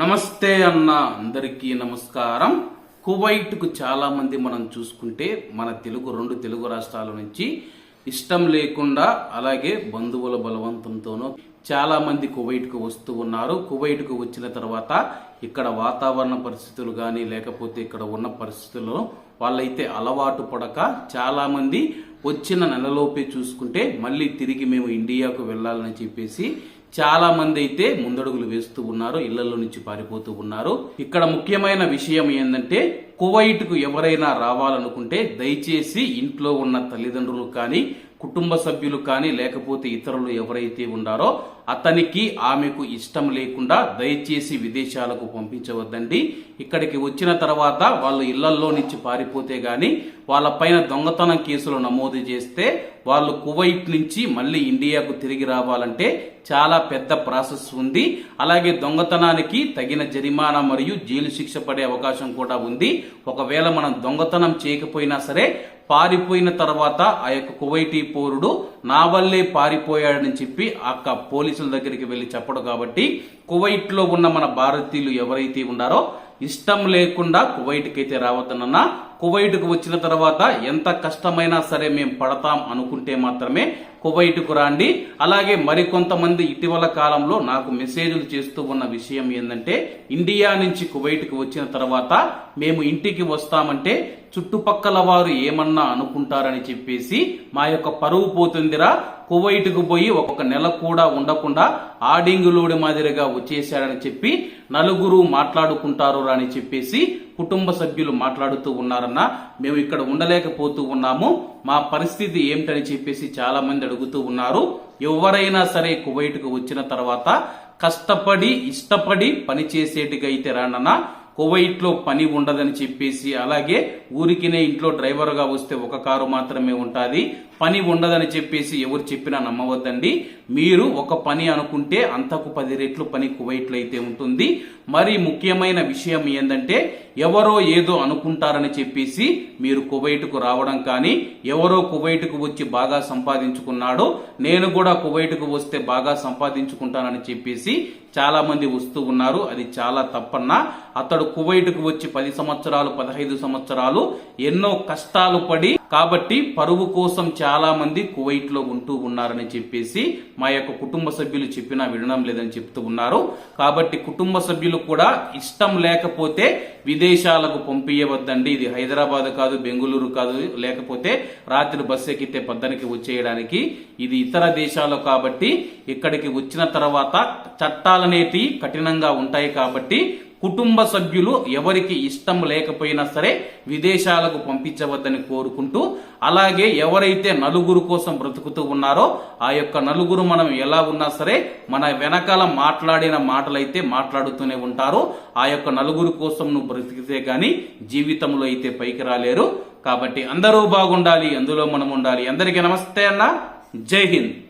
నమస్తే అన్న అందరికీ నమస్కారం. కువైట్కు చాలామంది మనం చూసుకుంటే మన తెలుగు రెండు తెలుగు రాష్ట్రాల నుంచి ఇష్టం లేకుండా అలాగే బంధువుల బలవంతంతోనూ చాలామంది కువైట్కు వస్తూ ఉన్నారు. కువైట్కు వచ్చిన తర్వాత ఇక్కడ వాతావరణ పరిస్థితులు కానీ లేకపోతే ఇక్కడ ఉన్న పరిస్థితుల్లో వాళ్ళైతే అలవాటు పడక చాలామంది వచ్చిన నెలలోపే చూసుకుంటే మళ్ళీ తిరిగి మేము ఇండియాకు వెళ్ళాలని చెప్పేసి చాలా మంది అయితే ముందడుగులు వేస్తూ ఉన్నారు ఇళ్ళలో నుంచి పారిపోతూ ఉన్నారు. ఇక్కడ ముఖ్యమైన విషయం ఏంటంటే కువైట్కు ఎవరైనా రావాలనుకుంటే దయచేసి ఇంట్లో ఉన్న తల్లిదండ్రులు కానీ కుటుంబ సభ్యులు కానీ లేకపోతే ఇతరులు ఎవరైతే ఉన్నారో అతనికి ఆమెకు ఇష్టం లేకుండా దయచేసి విదేశాలకు పంపించవద్దండి. ఇక్కడికి వచ్చిన తర్వాత వాళ్ళు ఇళ్ళలో నుంచి పారిపోతే గాని వాళ్ళపైన దొంగతనం కేసులు నమోదు చేస్తే వాళ్ళు కువైట్ నుంచి మళ్ళీ ఇండియాకు తిరిగి రావాలంటే చాలా పెద్ద ప్రాసెస్ ఉంది. అలాగే దొంగతనానికి తగిన జరిమానా మరియు జైలు శిక్ష పడే అవకాశం కూడా ఉంది. ఒకవేళ మనం దొంగతనం చేయకపోయినా సరే పారిపోయిన తర్వాత ఆ యొక్క కువైటీ పౌరుడు నా వల్లే పారిపోయాడని చెప్పి అక్క పోలీసుల దగ్గరికి వెళ్ళి చెప్పడు కాబట్టి కువైట్లో ఉన్న మన భారతీయులు ఎవరైతే ఉన్నారో ఇష్టం లేకుండా కువైట్కి అయితే రావద్దనన్నా కువైట్కు వచ్చిన తర్వాత ఎంత కష్టమైనా సరే మేము పడతాం అనుకుంటే మాత్రమే కువైట్కు రాండి. అలాగే మరికొంతమంది ఇటీవల కాలంలో నాకు మెసేజ్లు చేస్తూ ఉన్న విషయం ఏంటంటే ఇండియా నుంచి కువైట్కు వచ్చిన తర్వాత మేము ఇంటికి వస్తామంటే చుట్టుపక్కల వారు ఏమన్నా అనుకుంటారని చెప్పేసి మా యొక్క పరువు పోతుందిరా. కువైట్కు పోయి ఒక నెల కూడా ఉండకుండా ఆడింగులోడి మాదిరిగా వచ్చేశాడని చెప్పి నలుగురు మాట్లాడుకుంటారు అని చెప్పేసి కుటుంబ సభ్యులు మాట్లాడుతూ ఉన్నారన్న మేము ఇక్కడ ఉండలేకపోతూ ఉన్నాము. మా పరిస్థితి ఏమిటని చెప్పేసి చాలా మంది అడుగుతూ ఉన్నారు. ఎవరైనా సరే కువైట్కు వచ్చిన తర్వాత కష్టపడి ఇష్టపడి పనిచేసేటిగా అయితే రానన్నా కువైట్లో పని ఉండదని చెప్పేసి అలాగే ఊరికినే ఇంట్లో డ్రైవర్గా వస్తే ఒక కారు మాత్రమే ఉంటుంది. పని ఉండదని చెప్పేసి ఎవరు చెప్పినా నమ్మవద్దండి. మీరు ఒక పని అనుకుంటే అంతకు పది రెట్లు పని కువైట్లో అయితే ఉంటుంది. మరి ముఖ్యమైన విషయం ఏంటంటే ఎవరో ఏదో అనుకుంటారని చెప్పేసి మీరు కువైట్కు రావడం కానీ ఎవరో కువైట్కు వచ్చి బాగా సంపాదించుకున్నాడో నేను కూడా కువైట్కు వస్తే బాగా సంపాదించుకుంటానని చెప్పేసి చాలామంది వస్తూ ఉన్నారు. అది చాలా తప్పన్నా. అతడు కువైట్కు వచ్చి పది సంవత్సరాలు పదహైదు సంవత్సరాలు ఎన్నో కష్టాలు పడి కాబట్టి పరువు కోసం చాలా మంది కువైట్లో ఉంటూ ఉన్నారని చెప్పేసి మా యొక్క కుటుంబ సభ్యులు చెప్పినా వినడం లేదని చెప్తూ ఉన్నారు. కాబట్టి కుటుంబ సభ్యులు కూడా ఇష్టం లేకపోతే విదేశాలకు పంపించవద్దండి ఇది హైదరాబాద్ కాదు బెంగళూరు కాదు లేకపోతే రాత్రి బస్సు ఎక్కితే పద్దనికి వచ్చేయడానికి. ఇది ఇతర దేశాలు కాబట్టి ఇక్కడికి వచ్చిన తర్వాత చట్టాలనేటి కఠినంగా ఉంటాయి కాబట్టి కుటుంబ సభ్యులు ఎవరికి ఇష్టం లేకపోయినా సరే విదేశాలకు పంపించవద్దని కోరుకుంటూ అలాగే ఎవరైతే నలుగురు కోసం బ్రతుకుతూ ఉన్నారో ఆ యొక్క నలుగురు మనం ఎలా ఉన్నా సరే మన వెనకాల మాట్లాడిన మాటలైతే మాట్లాడుతూనే ఉంటారు. ఆ యొక్క నలుగురు కోసం నువ్వు బ్రతికితే గాని జీవితంలో అయితే పైకి రాలేరు. కాబట్టి అందరూ బాగుండాలి అందులో మనం ఉండాలి. అందరికీ నమస్తే అన్న. జై హింద్.